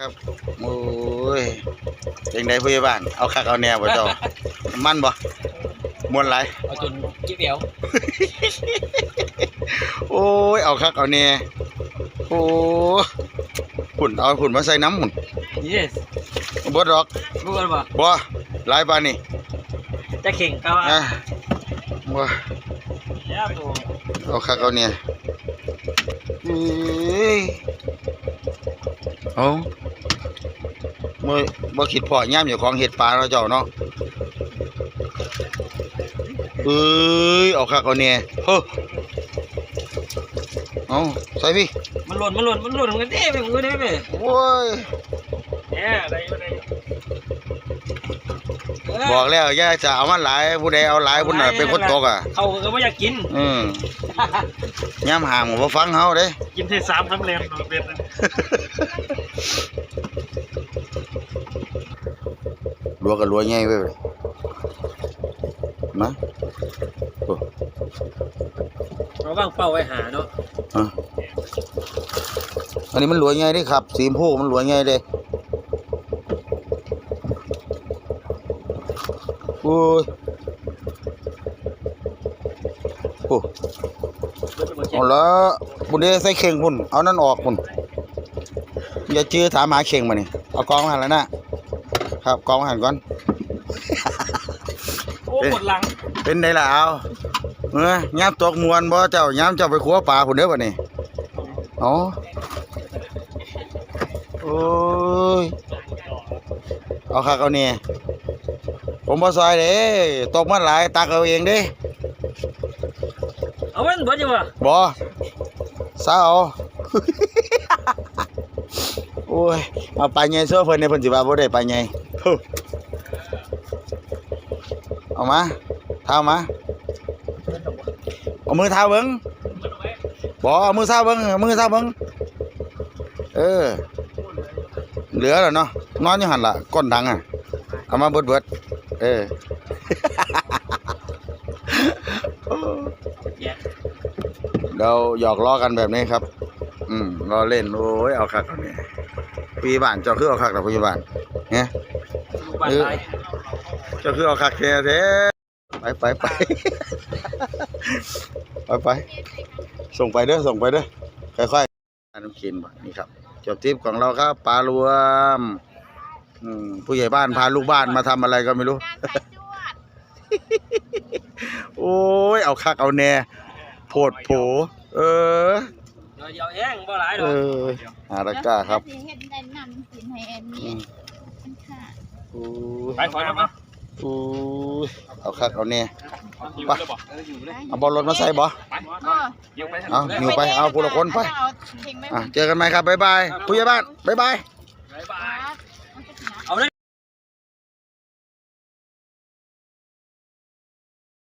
ครับโอ้ยจังไดผู้ใหญ่บ้าน เอาคักเอาแนวบ่เจ้ามันบ่ม่วนหลายเอาจนกิ๊บเดียวโอ้ย เอาคักเอาแนวโอ้หุ่นเอาหุ่นมาใส่น้ำหุ่น yes บ่ดอกรู้กันป่ะบ่หลายปานนี่จะเข่งก็ว่าอะบ่เนี่ยตัวเอาคักเอาแนวเอ้ยเอา บ่บ่คิดพอยามเจ้าของเฮ็ดปลาแล้วเจ้าเนาะเอ้ยเอาคักเอาแนวเฮ้อเอาใส่พี่มันหล่นมันหล่นมันหล่นกันเด้ไปมึงได้ไหมโว้ยเนี่ยอะไรอะไรบอกแล้วย่าจะเอามันหลายผู้ใดเอาหลายผู้หน่ะเป็นคนตกอะเขาก็ไม่อยากกิน อืมย่ำห่างบ่ฟังเฮาเด้ กินเทสามคำแรงโดนเป็น รัวก็รัวใหญ่เว้ยนะโอ้เราบ้างเป้าไว้หาเนาะฮะอันนี้มันรัวใหญ่เด้ครับ สีชมพูมันรัวใหญ่เด้โอ้ยโอ้เอาละบุญเดใส่เข่งพุ่นเอานั่นออกพุ่น อย่าจื้อถามหาเข่งมานี่เอากองมาหันแล้วนะครับกองมาหันก่อน โอ้ปวดหลังเป็นไดล่ะเอาเออย่ำตกมวนบ่เจ้าย่ำเจ้าไปขัวปลาพุ่นเด้อบัดนี้อ๋อโอ้ยเอาคักเอานี่ผมบ่ซอยเด้ตกมันหลายตักเอาเองเด้เอามันเบิดยังวะบ่ซาเอาโอ้ยเอาไปลาใหญ่ซัวเพิ่นเนี่ยเพิ่นสิว่าบ่ได้ปลาใหญ่ฮึเอามาเท้ามาเอามือเท้าเบิ่งบ่เอามือเท้าเบิ่งมือเท้าเบิ่งเออ เหลือแล้วเนาะนอนอยู่หันละก้นดังอะเอามาเบิดๆเออเราหยอกล้อกันแบบนี้ครับ อืมล้อเล่นโอ้ยเอาคักเอาเนี่ย ปีบ้านเจ้าคือเอาคักแต่ปีบ้านเนี่ยบ้านตายเจ้าคือเอาคักแท้แท้ไปไปไปไปไปส่งไปเด้อส่งไปเด้อค่อยๆน้ำกินบ่นี่ครับจบทริปของเราครับปลารวมอืมผู้ใหญ่บ้านพาลูกบ้านมาทำอะไรก็ไม่รู้ โอ้ย เอาคักเอาแน่โพดโผเออเดี๋ยวแห้งบ่หลายดเออกออาราก้าครับ เฮ็ดได้นำกินให้อัน อื นี้ ม มันค่ะ อู้ ไปขอน้ำมา อู้เอาคักเอาแน่อยู่ไปเลยบ่เอออยู่เลยเอาบอลรถมาใส่บ่ไปก็ยิงไปเอาหิวไปเอาคนละคนไปเอาทิ้งไว้อะเจอกันไหมครับบ๊ายบายผู้ใหญ่บ้านบ๊ายบายบ๊ายบายครับเอาเลย